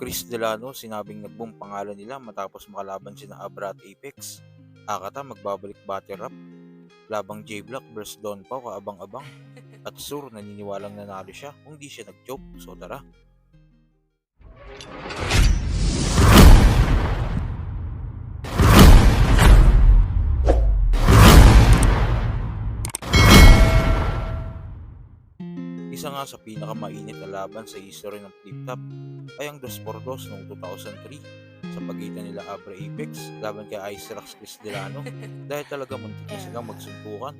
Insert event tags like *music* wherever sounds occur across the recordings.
Chris Delano sinabing nagboom pangalan nila matapos makalaban sina Abra at Apex. Akata magbabalik battle rap. Labang J-Block versus Don Pao kaabang-abang. At Sur naniniwalang nanalo siya kung di siya nag-choke. So tara. Nga sa pinakamainit na laban sa history ng Flip Top ay ang 2x2 noong 2003 sa pagitan nila Abra Apex laban kay Ice Rocks Chris Delano *laughs* dahil talaga muntik na silang magsuntukan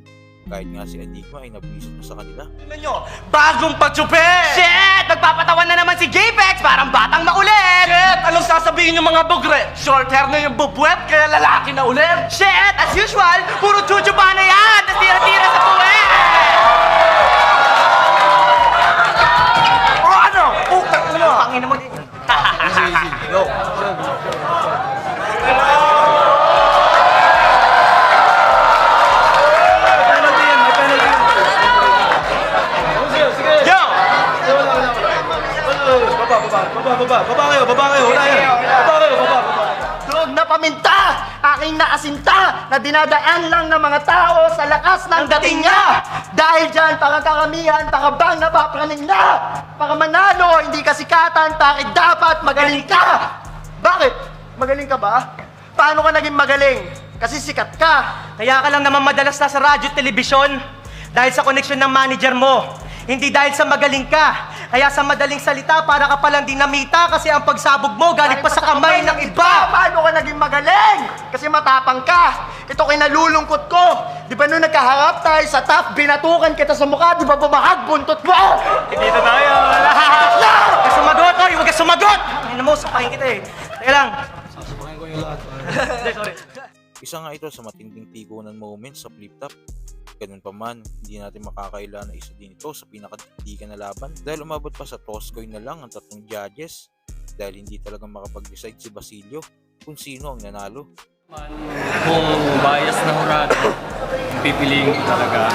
kahit nga si Enigma ay nabwisit na sa kanila. Nyo, bagong pagtsupe! Shit! Nagpapatawan na naman si J-Pex, parang batang makulit! Shit! Anong sasabihin yung mga bugre? Short hair na yung bubwet, kaya lalaki na ulit! Shit! As usual, puro chuchupa na yan! Tapos aking naasinta, na dinadaan lang ng mga tao sa lakas ng dating niya. Dahil dyan, para karamihan, para bang napapraning na. Para manalo, hindi kasikatan, bakit dapat magaling ka? Bakit? Magaling ka ba? Paano ka naging magaling? Kasi sikat ka. Kaya ka lang naman madalas na sa radyo at telebisyon. Dahil sa koneksyon ng manager mo. Hindi dahil sa magaling ka. Kaya sa madaling salita, para ka palang dinamita kasi ang pagsabog mo galing pa sa kamay ng iba. Paano ka naging magaling? Kasi matapang ka. Ito kinalulungkot ko. Di ba nung nagkaharap tayo sa top, binatukan kita sa mukha, di ba bumahag buntot mo? Hindi na tayo. Huwag ka sumagot, oy! Huwag ka sumagot! Ano mo, sapahin kita eh. Teka lang. Sasabakin ko yung lahat. *laughs* Sorry. Isa nga ito sa matinding tigunan moments sa Flip Top. Ganun pa man, hindi natin makakaila na isa din ito sa pinakadigdigan na laban dahil umabot pa sa toss coin na lang ang tatlong judges dahil hindi talaga makapag-decide si Basilio kung sino ang nanalo. Kung bias na hurado, pipiliin ko talaga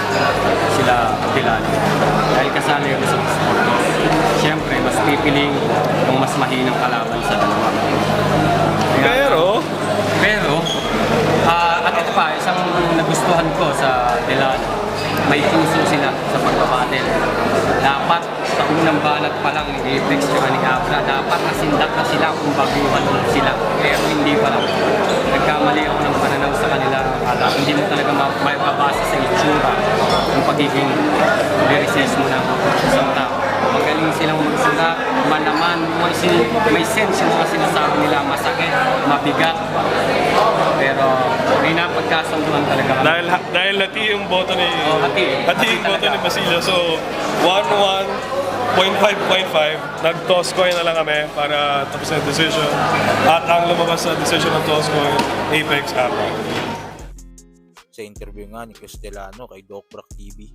sila Dilan. Dahil kasali yun sa sport. Siyempre, mas pipiliin yung mas mahinang kalaban sa dalawa. Kaya- Pero, pero, ah, at ito pa, isang nagustuhan ko sa Dilan, may puso sila sa pagbabattle. Dapat sa unang banat pa lang ni Apex at ni Abra, dapat nasindak na sila kung baguhan sila. Pero hindi pa lang. Nagkamali ako ng pananaw sa kanila. Kala, hindi mo talaga ma- mababasa sa itsura yung pagiging lyricist mo ng isang tao. Magaling silang magsulat, malaman, may, sin- may sense yung mga sinasabi nila, masakit, mabigat. Pero may napagkasunduan talaga kami. dahil, dahil hati yung boto ni... Oh, hati. Hati yung Hati boto talaga. ni Basilio. So, 1-1, 0.5.5. Nag-toss coin na lang kami para tapos na yung decision. At ang lumabas sa decision ng toss coin, Apex Abra. Sa interview nga ni Chris Delano kay Doc Brock TV,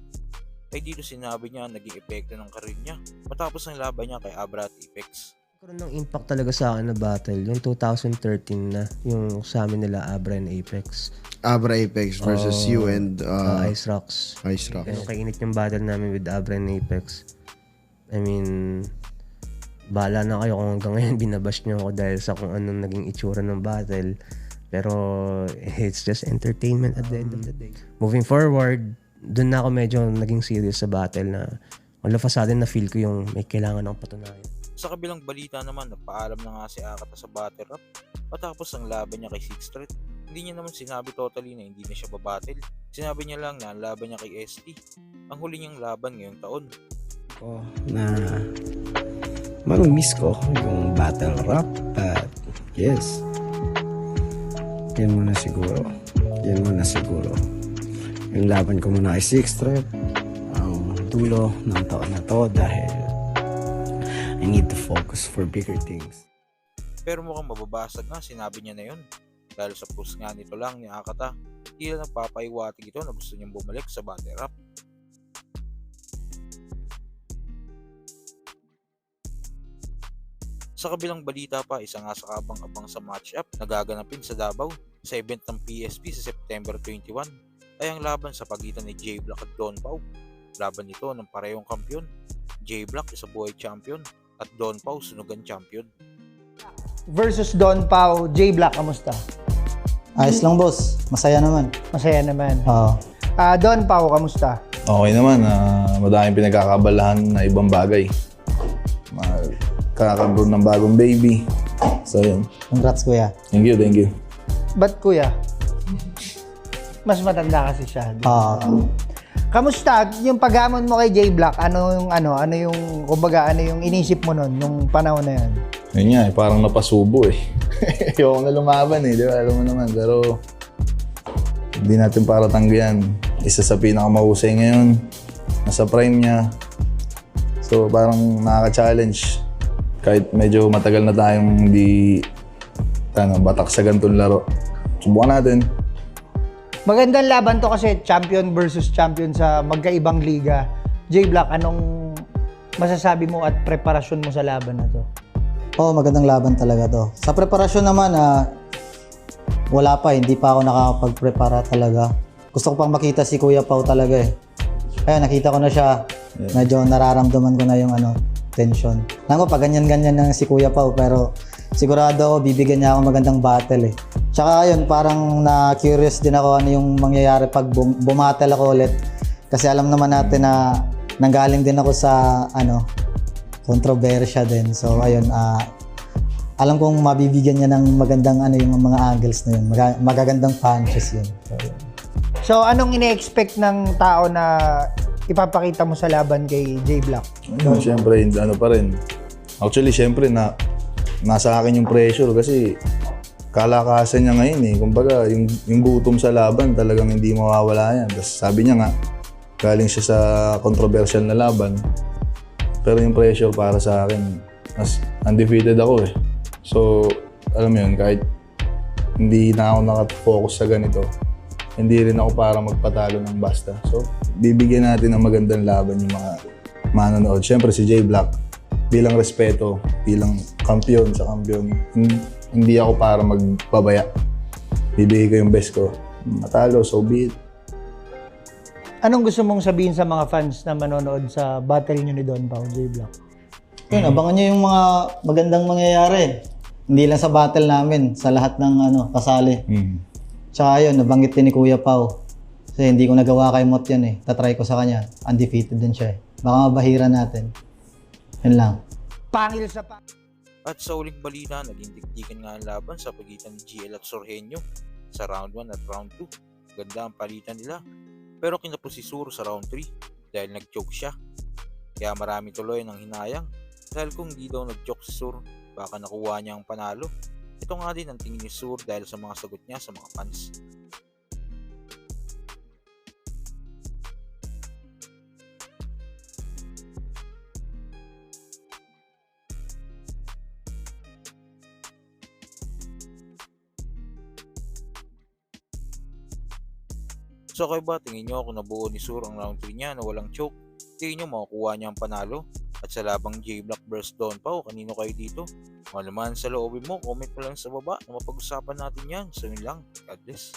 ay dito sinabi niya ang naging epekto ng karir niya matapos ang laban niya kay Abra at Apex. Nagkaroon ng impact talaga sa akin na battle, yung 2013 na, yung sa amin nila Abra and Apex, Abra Apex versus Oh, you and uh, uh, Ice Rocks. Ice Rock. Yung kainit yung battle namin with Abra and Apex. I mean, bala na kayo kung hanggang ngayon *laughs* binabash nyo ako dahil sa kung anong naging itsura ng battle. Pero it's just entertainment at the end of the day. Moving forward, dun na ako medyo naging serious sa battle na all of a sudden na feel ko yung may kailangan akong patunayan. Sa kabilang balita naman, nagpaalam na nga si Akata sa battle rap matapos ang laban niya kay Sixth Street. Hindi niya naman sinabi totally na hindi na siya babattle. Sinabi niya lang na ang laban niya kay ST. Ang huli niyang laban ngayong taon. ko na mamimiss ko yung battle rap at yes yan muna siguro yan muna siguro yung laban ko muna kay Six Trip ang dulo ng taon na to dahil I need to focus for bigger things Pero mukhang mababasag nga, sinabi niya na yun. Dahil sa post nga nito lang ni Akata, tila nagpapaiwatig ito na gusto niyang bumalik sa battle rap. Sa kabilang balita pa, isa nga sa kabang-abang sa matchup na gaganapin sa Davao sa event ng PSP sa September 21 ay ang laban sa pagitan ni J Black at Don Pau. Laban nito ng parehong kampiyon. J Black isa buhay champion at Don Pau sunugan champion. versus Don Pao. J Black, kamusta? Ayos lang boss, masaya naman. Masaya naman. Oo. Ah, Don Pao, kamusta? Okay naman, ah, madaming pinagkakabalahan na ibang bagay. Magkakaroon ng bagong baby. So yun. Congrats kuya. Thank you, thank you. Ba't kuya? Mas matanda kasi siya. Oo. Kamusta yung paghamon mo kay J Black? Ano yung ano, ano yung kumbaga ano yung inisip mo noon nung panahon na yun? Yun nga, eh, parang napasubo eh. *laughs* Ayoko na lumaban eh, di ba? Alam mo naman, pero hindi natin para tanggihan. Isa sa pinakamahusay ngayon, nasa prime niya. So parang nakaka-challenge. Kahit medyo matagal na tayong hindi ano, batak sa ganitong laro. Subukan natin. Magandang laban to kasi champion versus champion sa magkaibang liga. J Black, anong masasabi mo at preparasyon mo sa laban na to? Oo, magandang laban talaga to. Sa preparasyon naman, ah, wala pa, hindi pa ako nakakapag-prepara talaga. Gusto ko pang makita si Kuya Pau talaga eh. Kaya nakita ko na siya. Medyo nararamdaman ko na yung ano, tension. Alam ko, pag ganyan-ganyan na si Kuya Pau, pero sigurado ako, bibigyan niya ako magandang battle eh. Tsaka yun, parang na-curious din ako ano yung mangyayari pag bum- bumattle ako ulit. Kasi alam naman natin na nanggaling din ako sa ano, kontrobersya din. So ayun, ah alam kong mabibigyan niya ng magandang ano yung mga angles na yun. Maga- magagandang punches yun. So, yun. So, anong ine-expect ng tao na ipapakita mo sa laban kay J Black? Ayun, syempre, hindi- ano pa rin. Actually, syempre, na, nasa akin yung pressure kasi kalakasan niya ngayon eh. Kumbaga, yung, yung gutom sa laban talagang hindi mawawala yan. Tapos sabi niya nga, galing siya sa controversial na laban. Pero yung pressure para sa akin, mas undefeated ako eh. So, alam mo yun, kahit hindi na ako nakafocus sa ganito, hindi rin ako para magpatalo ng basta. So, bibigyan natin ng magandang laban yung mga manonood. Siyempre si Jay Black, bilang respeto, bilang kampiyon sa kampiyon, hin- hindi ako para magpabaya. Bibigay ko yung best ko. Matalo, so be it. Anong gusto mong sabihin sa mga fans na manonood sa battle nyo ni Don Pao, J Black? Yun, abangan niyo yung mga magandang mangyayari. Hindi lang sa battle namin, sa lahat ng ano, kasali. Mm. Tsaka yun, nabanggit din ni Kuya Pau. Kasi hindi ko nagawa kay Mot yan eh. Tatry ko sa kanya. Undefeated din siya eh. Baka mabahira natin. Yun lang. Pangil sa pa- At sa uling balita, naging dikdikan nga ang laban sa pagitan ni GL at Sorhenyo sa round 1 at round 2. Ganda ang palitan nila. Pero kinapos si Sur sa round 3 dahil nag-choke siya. Kaya marami tuloy ng hinayang dahil kung di daw nag-choke si Sur, baka nakuha niya ang panalo. Ito nga din ang tingin ni Sur dahil sa mga sagot niya sa mga fans. So kayo ba, tingin nyo kung nabuo ni Sur ang round 3 niya na walang choke, tingin nyo makukuha niya ang panalo? At sa labang J Black vs Don Pao, kanino kayo dito? Malaman sa loobin mo, comment mo lang sa baba na mapag-usapan natin yan. So yun lang, God bless.